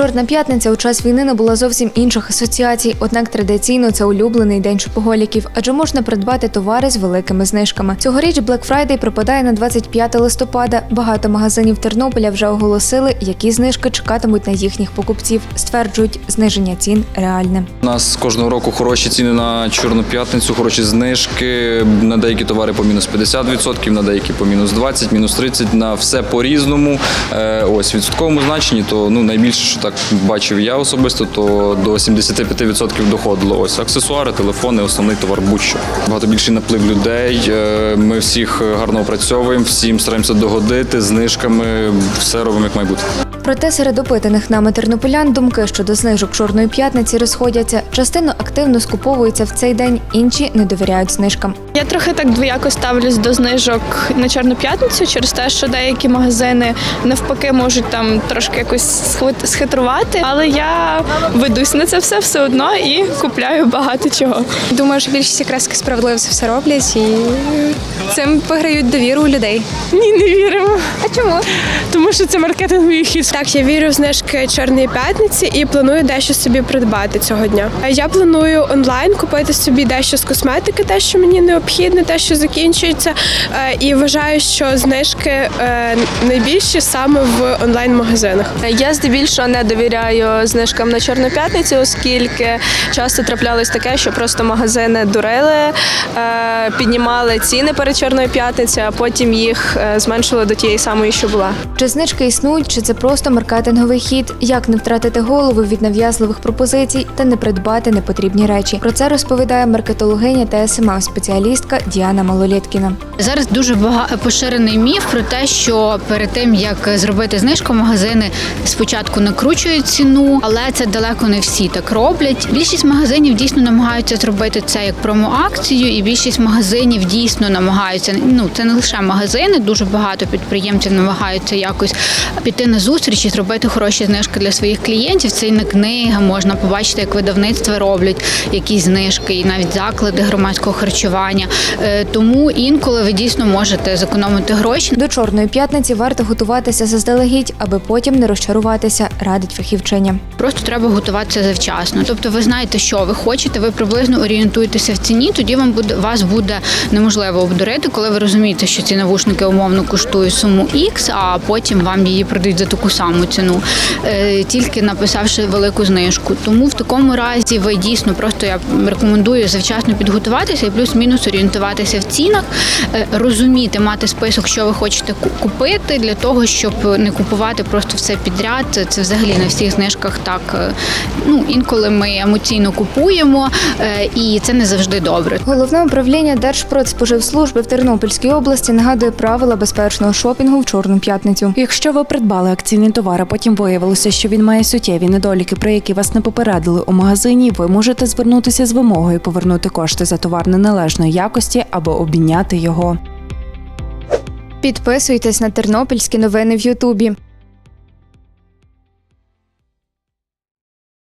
Чорна п'ятниця у час війни набула зовсім інших асоціацій. Однак традиційно це улюблений день шопоголіків, адже можна придбати товари з великими знижками. Цьогоріч Black Friday припадає на 25 листопада. Багато магазинів Тернополя вже оголосили, які знижки чекатимуть на їхніх покупців. Стверджують, зниження цін реальне. У нас кожного року хороші ціни на чорну п'ятницю, хороші знижки. На деякі товари по мінус 50%, на деякі по мінус 20%, мінус 30%, на все по-різному. Е, Ось відсотковому значенні, то ну найбільше, що так бачив я особисто, то до 75% доходило. Ось аксесуари, телефони, основний товар будь-що. Багато більший наплив людей. Е, Ми всіх гарно опрацьовуємо, всім стараємося догодити знижками. Все робимо як має. Проте серед опитаних нами тернополян думки щодо знижок чорної п'ятниці розходяться. Частина активно скуповується в цей день, інші не довіряють знижкам. Я трохи так двояко ставлюсь до знижок на чорну п'ятницю через те, що деякі магазини навпаки можуть там трошки якось схитрувати. Але я ведусь на це все все одно і купляю багато чого. Думаю, що більшість якраз справедливо це все роблять і цим виграють довіру у людей. Ні, не віримо. А чому? Тому що це маркетинговий хід. Так, я вірю в знижки чорної п'ятниці і планую дещо собі придбати цього дня. Я планую онлайн купити собі дещо з косметики, те, що мені необхідне, те, що закінчується. Е, І вважаю, що знижки е, найбільші саме в онлайн-магазинах. Я здебільшого не довіряю знижкам на чорну п'ятницю, оскільки часто траплялось таке, що просто магазини дурили, е, піднімали ціни перед чорною п'ятницею, а потім їх зменшили до тієї самої, що була. Чи знижки існують, чи це просто маркетинговий хід? Як не втратити голову від нав'язливих пропозицій та не придбати непотрібні речі? Про це розповідає маркетологиня та СММ спеціалістка Діана Малолєткіна. Зараз дуже поширений міф про те, що перед тим як зробити знижку, магазини спочатку накручують ціну, але це далеко не всі так роблять. Більшість магазинів дійсно намагаються зробити це як промоакцію, і більшість магазинів дійсно намагаються. Ну це не лише магазини, дуже багато підприємців намагаються якось піти на зустріч і зробити хороші знижки для своїх клієнтів. Це і на книга можна побачити, як видавництва роблять якісь знижки, і навіть заклади громадського харчування. Е, Тому інколи ви дійсно можете зекономити гроші. До чорної п'ятниці варто готуватися заздалегідь, аби потім не розчаруватися, радить фахівчиня. Просто треба готуватися завчасно. Тобто, ви знаєте, що ви хочете, ви приблизно орієнтуєтеся в ціні. Тоді вам буде вас буде неможливо обдурити, коли ви розумієте, що ці навушники умовно коштують суму X, а потім вам її продають за таку саму ціну, е, тільки написавши велику знижку. Тому в такому разі ви дійсно просто я рекомендую завчасно підготуватися і плюс-мінус орієнтуватися в цінах, е, розуміти, мати список, що ви хочете купити для того, щоб не купувати просто все підряд. Це, це взагалі на всіх знижках так. е, Ну інколи ми емоційно купуємо, е, і це не завжди добре. Головне управління Держпродспоживслужби в Тернопільській області нагадує правила безпечного шопінгу в чорну п'ятницю. Якщо ви придбали акційний товар, а потім виявилося, що він має суттєві недоліки, про які вас не попередили у магазині, ви можете звернутися з вимогою повернути кошти за товар неналежної якості або обміняти його. Підписуйтесь на тернопільські новини в Ютубі.